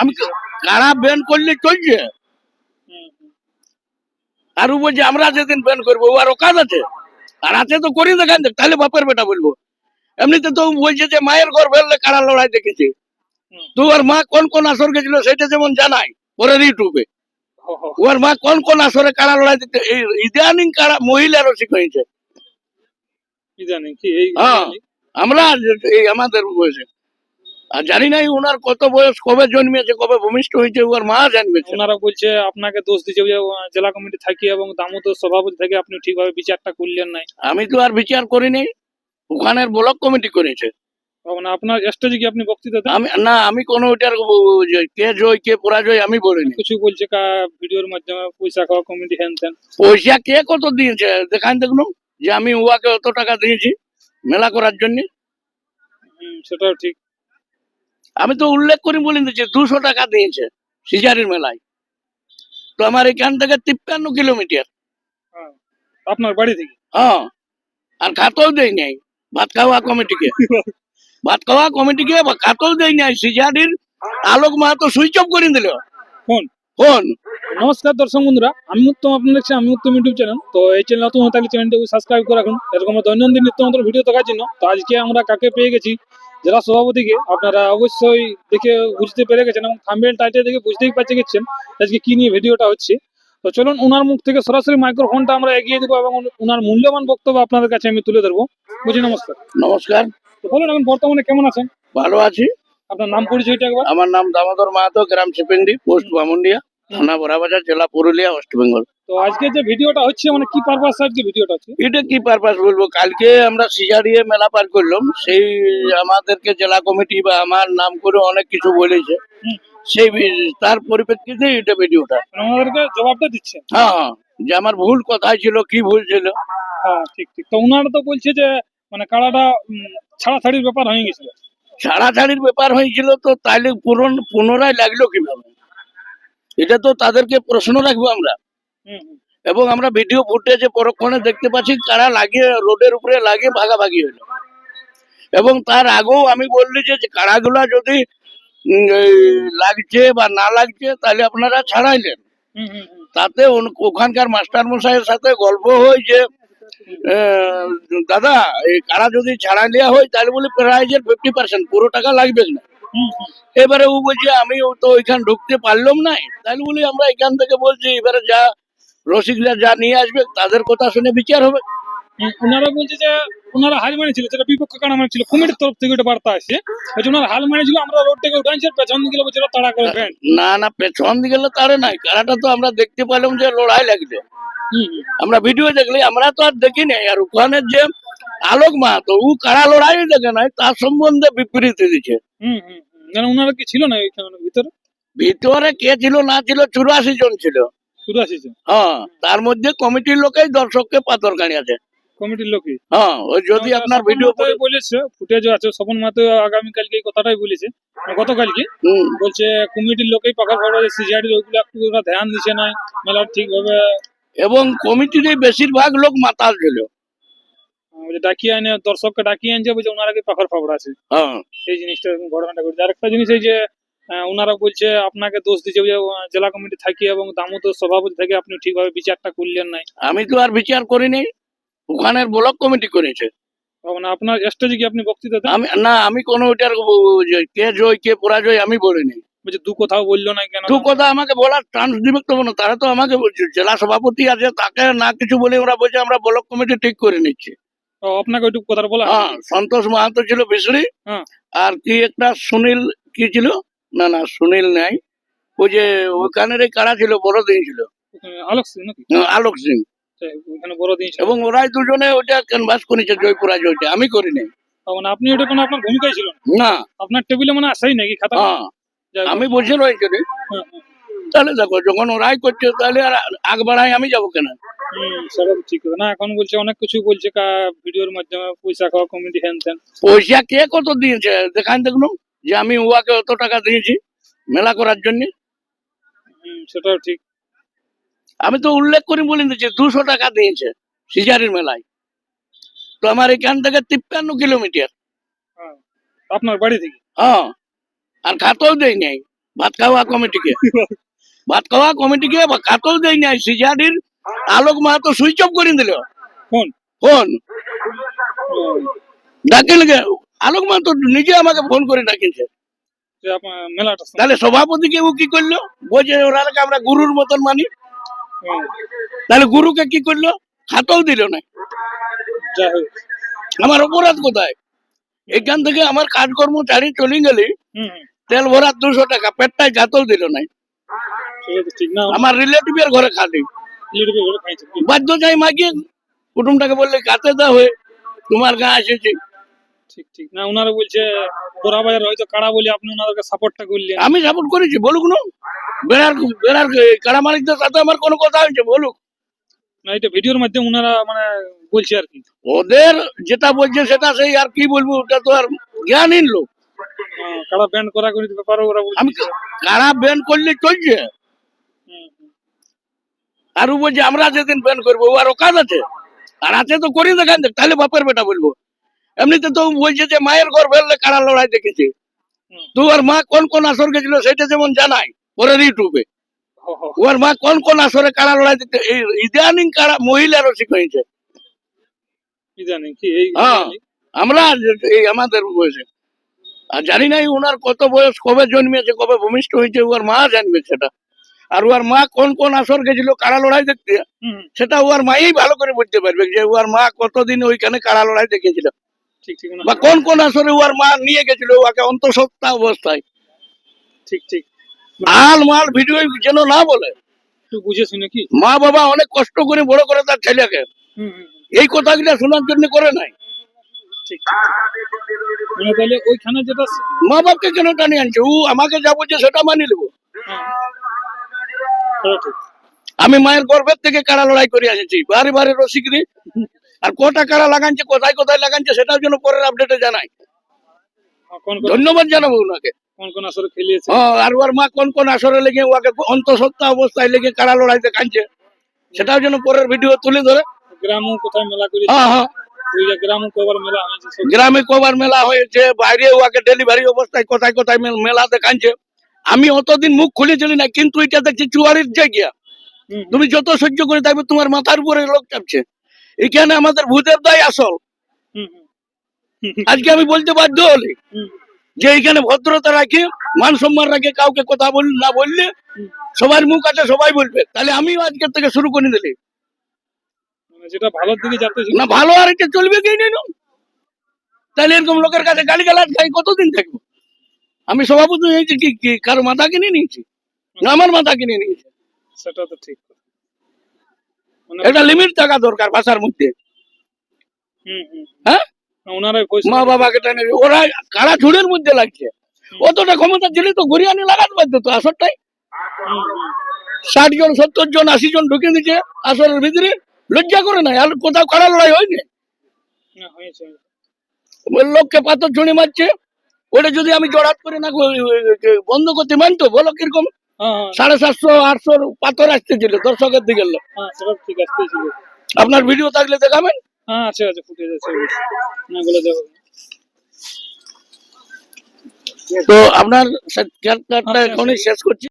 আমি কারা ব্যান করলে চলছে। আর বলছে আমরা যেদিন ব্যান করব ও আর ওকাজ আছে। আর আছে তো করি দেখান তাহলে বাপের বেটা বলব। এমনিতে তো বলছে যে মায়ের ঘর ফেললে কারা লড়াই দেখেছে? তো ওর মা কোন কোন আসর গেছিল সেটা যেমন জানাই পরের ইউটিউবে। ওর মা কোন কোন আসরে কারা লড়াই দিতে এই ইদানিং কারা মহিলা রসিক হয়েছে। কি কি? এই হ্যাঁ। আমরা এই আমাদের বয়সে। আর জানি নাই ওনার কত বয়স কবে জন্মেছে কবে ভূমিষ্ঠ হয়েছে ওর মা জানবেছে। ওনারা বলছে আপনাকে দোষ দিচ্ছে জেলা কমিটি থাকি এবং দামোদর সভাপতি থেকে আপনি ঠিকভাবে বিচারটা করলেন নাই। আমি তো আর বিচার করিনি ওখানের ব্লক কমিটি করেছে। আপনার স্টেজে কি আপনি বক্তৃতা দেন? আমি না আমি কোনো কে জয় কে পরাজয় আমি বলিনি। কিছু বলছে কা ভিডিওর মাধ্যমে পয়সা খাওয়া কমিটি হ্যান ত্যান পয়সা কে কত দিয়েছে দেখান দেখুন যে আমি অত টাকা দিয়েছি মেলা করার জন্য। সেটাও ঠিক। আমি তো উল্লেখ করি বলি যে দুশো টাকা দিয়েছে সিজারির মেলায়। তো আমার এখান থেকে তিপ্পান্ন কিলোমিটার। হ্যাঁ। আপনার বাড়ি থেকে? হ্যাঁ আর খাতেও দেয় নাই ভাত খাওয়া কমিটিকে। ভাত খাওয়া কমিটিকে খাতেও দেয় নাই সিজারির আলোক মাহাতো সুইচ অফ করে দিল। ফোন? ফোন। নমস্কার দর্শক বন্ধুরা আমি উত্তম আপনার দেখছি আমি উত্তম ইউটিউব চ্যানেল। তো এই চ্যানেল নতুন হয়ে থাকলে চ্যানেলটাকে সাবস্ক্রাইব করে রাখুন। এরকম দৈনন্দিন নিত্য নতুন ভিডিও দেখার জন্য। তো আজকে আমরা কাকে পেয়ে গেছি? জেলা সভাপতিকে আপনারা অবশ্যই দেখে বুঝতে পেরে গেছেন এবং থাম্বেল টাইটেল দেখে বুঝতেই পারছে গেছেন আজকে কি নিয়ে ভিডিওটা হচ্ছে। তো চলুন ওনার মুখ থেকে সরাসরি মাইক্রোফোনটা আমরা এগিয়ে দেবো এবং ওনার মূল্যবান বক্তব্য আপনাদের কাছে আমি তুলে ধরবো। বুঝি নমস্কার। নমস্কার। তো বলুন এখন বর্তমানে কেমন আছেন? ভালো আছি। আপনার নাম পরিচয়টা একবার। আমার নাম দামোদর মাহাতো গ্রাম শিপিন্ডি পোস্ট বামুন্ডিয়া। থানা বড়াবাজার জেলা পুরুলিয়া ওয়েস্ট বেঙ্গল তো আজকে যে ভিডিওটা হচ্ছে মানে কি পারপাস আজকে ভিডিওটা হচ্ছে? এটা কি পারপাস বলব? কালকে আমরা সিজারিয়ে মেলা পার করলাম। সেই আমাদেরকে জেলা কমিটি বা আমার নাম করে অনেক কিছু বলেছে। সেই তার পরিপ্রেক্ষিতে এটা ভিডিওটা। মানে জবাবটা দিচ্ছেন হ্যাঁ হ্যাঁ। যে আমার ভুল কোথায় ছিল কি ভুল ছিল। হ্যাঁ ঠিক ঠিক। তো ওনারা তো বলছে যে মানে কাড়াটা ছাড়াছাড়ির ব্যাপার হয়ে গেছিল। ছাড়াছাড়ির ব্যাপার হয়েছিল তো তাইলে পুরন- পুনরায় লাগল কীভাবে? এটা তো তাদেরকে প্রশ্ন রাখব আমরা। এবং আমরা ভিডিও ফুটেজে পরক্ষণে দেখতে পাচ্ছি কারা লাগিয়ে রোডের উপরে লাগিয়ে ভাগাভাগি হলো এবং তার আগেও আমি বললি যে কারাগুলা যদি লাগছে বা না লাগছে তাহলে আপনারা ছাড়াইলেন। তাতে ওখানকার মাস্টার মশাইয়ের সাথে গল্প হয় যে দাদা এই কারা যদি ছাড়া নেওয়া হয় তাহলে বলে প্রাইজের ফিফটি পার্সেন্ট পুরো টাকা লাগবে না। এবারে ও বলছে আমি তো ওইখান ঢুকতে পারলাম না। তাহলে বলি আমরা এখান থেকে বলছি এবারে যা রসিকরা যা নিয়ে আসবে তাদের কথা শুনে বিচার হবে। ওনারা বলছে যে ওনারা হাল মানেছিল যেটা বিপক্ষ কারণ মানেছিল কমিটির তরফ থেকে ওটা বার্তা আসছে। হাল মানেছিল আমরা রোড থেকে উঠাইছি পেছন দিকে বলছিল তাড়া করে না না পেছন দিকে তারে নাই। কারাটা তো আমরা দেখতে পেলাম যে লড়াই লাগছে। হুম। আমরা ভিডিও দেখলি আমরা তো আর দেখি নাই আর ওখানে যে আলোক মাহাতো ও কারা লড়াই দেখে নাই তার সম্বন্ধে বিপরীত দিচ্ছে। মানে ওনারা কি ছিল না ভিতরে? ভিতরে কে ছিল না ছিল চুরাশি জন ছিল। শুরু আসিছে হ্যাঁ তার মধ্যে কমিটির লোকেই দর্শককে পাথর কমিটির লোকই? হ্যাঁ ওই যদি আপনার ভিডিও করে বলেছে ফুটেজ আছে স্বপন মাতো আগামীকালকে এই কথাটাই বলেছে। মানে গতকালকে বলছে কমিটির লোকেই পাকা খবর সিজিআইডি ওইগুলো একটু ওরা ধ্যান দিছে না মেলা ঠিকভাবে এবং কমিটির বেশিরভাগ লোক মাতাল ছিল। বলছে ডাকিয়ে আনে দর্শককে ডাকিয়ে আনছে বলছে ওনারা কি পাখার খবর আছে। হ্যাঁ। এই জিনিসটা ঘটনাটা ঘটছে। আরেকটা জিনিস এই যে ওনারা বলছে আপনাকে দোষ দিচ্ছে যে জেলা কমিটি থাকি এবং দামোদর সভাপতি থেকে আপনি ঠিকভাবে বিচারটা করলেন নাই। আমি তো আর বিচার করিনি। ওখানের ব্লক কমিটি করেছে। মানে আপনার স্টেজে কি আপনি বক্তৃতা আমি না আমি কোনো ওইটার কে জয় কে পরাজয় আমি বলিনি। বলছে দু কথাও বলল না কেন? দু কথা আমাকে বলার চান্স দিবে তো না তারা তো আমাকে বলছে জেলা সভাপতি আছে তাকে না কিছু বলে ওরা বলছে আমরা ব্লক কমিটি ঠিক করে নিচ্ছি। ও, আপনাকে ওইটুকু কথা বলা হ্যাঁ সন্তোষ মাহাতো ছিল বিশড়ি হ্যাঁ। আর কি একটা সুনীল কি ছিল? না না সুনীল নাই। ওই যে ওখানের কারা ছিল? বড় দিন ছিল আলোক সিং আলোক সিং। এবং ওরাই দুজনে ওইটা ক্যানভাস করেছে জয়পুরা জয়টা আমি করিনি। মানে আপনি ওটা কোনো আপনার ভূমিকাই ছিল না। আপনার টেবিলে মানে আসাই নাকি খাতা? হ্যাঁ। আমি বসে রয়েছি। হ্যাঁ, হ্যাঁ। তাহলে দেখো যখন ওরাই করছে তাহলে আর আগ বাড়াই আমি যাব কেন? সেটা তো ঠিক। না এখন বলছে অনেক কিছু বলছে কা ভিডিওর মাধ্যমে পয়সা খাওয়া কমিটি হ্যান ত্যান পয়সা কে কত দিয়েছে? দেখান দেখুন যে আমি উহাকে অত টাকা দিয়েছি মেলা করার জন্য। সেটাও ঠিক। আমি তো উল্লেখ করি বলি যে দুশো টাকা দিয়েছে সিজারির মেলায়। তো আমার এখান থেকে তিপ্পান্ন কিলোমিটার। হ্যাঁ। আপনার বাড়ি থেকে? হ্যাঁ আর খাতেও দেয় নাই। ভাত খাওয়া কমিটিকে ভাত খাওয়া কমিটিকে কাতল দেয় নাই। সিজাডির আলোক মাহাতো সুইচ অফ করে দিল। ফোন ডাকিল গে আলোক মাহাতো নিজে আমাকে ফোন করে শুনলাম। তাহলে সভাপতিকে ও কি করল? বলছে আমরা গুরুর মতন মানি। তাহলে গুরুকে কি করল? হাতও দিল না। আমার অপরাধ কোথায়? এখান থেকে আমার কাজকর্ম চারি চলে গেলে। তেল ভরা দুশো টাকা পেটটায় গাতল দিল নাই। আমার রিলেটিভের ঘরে খালি। লিডবে ঘরে খাইছে। বাধ্য যাই মাগিয়ে কুটুমটাকে বললে কাতে দা হয়ে তোমার গা এসেছে। ঠিক ঠিক। না ওনারা বলছে বাজার হয়তো কাড়া বলে আপনি ওনাদেরকে সাপোর্টটা করলেন। আমি সাপোর্ট করেছি বলুক না। বেড়ার বেড়ার কাড়া মালিকদের সাথে আমার কোনো কথা হয়েছে বলুক। না এটা ভিডিওর মাধ্যমে ওনারা মানে বলছে আর কি। ওদের যেটা বলছে সেটা সেই আর কি বলব ওটা তো আর জ্ঞানহীন লোক। হ্যাঁ, কাড়া ব্যান্ড করা করে ব্যাপারে ওরা আমি কারা ব্যান করলে চলছে। আর ও বলছে আমরা যেদিন ব্যান করব ও আর ওকাজ আছে। আর আছে তো করি দেখান তাহলে বাপের বেটা বলব। এমনিতে তো বলছে যে মায়ের ঘর ফেললে কারা লড়াই দেখেছে? তো ওর মা কোন কোন আসর গেছিল সেটা যেমন জানাই পরের ইউটিউবে। ওর মা কোন কোন আসরে কারা লড়াই দিতে ইদানিং কারা মহিলা রসিক হয়েছে। কি জানি এই হ্যাঁ। আমরা এই আমাদের বয়সে আর জানি নাই ওনার কত বয়স কবে জন্মেছে কবে ভূমিষ্ঠ হয়েছে ওর মা জানবে সেটা। আর ওর মা কোন কোন আসর গেছিল কারা লড়াই দেখতে? সেটা ওর মাই ভালো করে বুঝতে পারবে যে ওর মা কতদিন ওইখানে কারা লড়াই দেখেছিল। বা কোন কোন আসরে ওর মা নিয়ে গেছিল ওকে অন্তঃসত্ত্বা অবস্থায়। ঠিক ঠিক। আল মাল ভিডিও যেন না বলে। বুঝে শুনে কি? মা বাবা অনেক কষ্ট করে বড় করে তার ছেলেকে। এই কথাগুলো শোনার জন্য করে নাই। ঠিক। মানে তাহলে ওইখানে যেটা মা বাপকে কেন টানি আনছে? ও আমাকে যাব যে সেটা মানি নেব। হ্যাঁ, আমি মায়ের গর্ভের থেকে কারা লড়াই করে আসেছি? বারে বারে রসিকরি। আর কটা কারা লাগানছে কোথায় কোথায় লাগানছে সেটার জন্য পরের আপডেটে জানাই। ধন্যবাদ জানাব ওনাকে। কোন কোন আসরে খেলিয়েছে? হ্যাঁ, আর ওর মা কোন কোন আসরে লেগে ওকে অন্তঃসত্ত্বা অবস্থায় লেগে কারা সেটার জন্য পরের ভিডিও তুলে ধরে। গ্রামও কোথায় মেলা করেছে? হ্যাঁ হ্যাঁ। গ্রামে কবার মেলা হয়েছে বাইরে ওকে ডেলিভারি অবস্থায় কোথায় কোথায় মেল- কাঁদছে। আমি অতদিন মুখ খুলেছিলি না কিন্তু এটা দেখছি চুয়ারির জায়গা। তুমি যত সহ্য করে থাকবে তোমার মাথার উপরে লোক চাপছে। এখানে আমাদের ভূতের দায় আসল। আজকে আমি বলতে বাধ্য হলি যে এখানে ভদ্রতা রাখি মান সম্মান রাখে কাউকে কথা বল না বললে সবার মুখ আছে সবাই বলবে। তাহলে আমিও আজকের থেকে শুরু করে দিলি। মানে যেটা ভালোর দিকে যাতে না ভালো আর এটা চলবে কি নেই তাহলে এরকম লোকের কাছে গালি গালাজ খাই কতদিন থাকব? আমি সভাপতি হয়েছি কি কি কারও মাথা কিনে নিয়েছি? না আমার মাথা কিনে নিয়েছি। সেটা তো ঠিক মানে একটা লিমিট থাকা দরকার ভাষার মধ্যে। হ্যাঁ? মা বাবাকে টেনে ওরা কারা ঝুড়ের মধ্যে লাগছে? অতটা ক্ষমতা ছিল তো আনি লাগাতে পারতো তো আসরটাই। ষাট জন সত্তর জন আশি জন ঢুকে দিচ্ছে আসরের ভিতরে লজ্জা করে নাই আর কোথাও কারা লড়াই হয়নি? লোককে পাথর ছুঁড়ে মারছে ওটা যদি আমি জড়াত করে না বন্ধ করতে মানতো বলো কীরকম? হ্যাঁ হ্যাঁ। সাড়ে সাতশো আটশো পাথর আসতেছিল দর্শকের দিকে। হ্যাঁ আপনার ভিডিও থাকলে দেখাবেন? হ্যাঁ আছে আছে ফুটেজ আছে না বলে যাবে তো আপনার সাক্ষাৎকারটা এখনই শেষ করছি।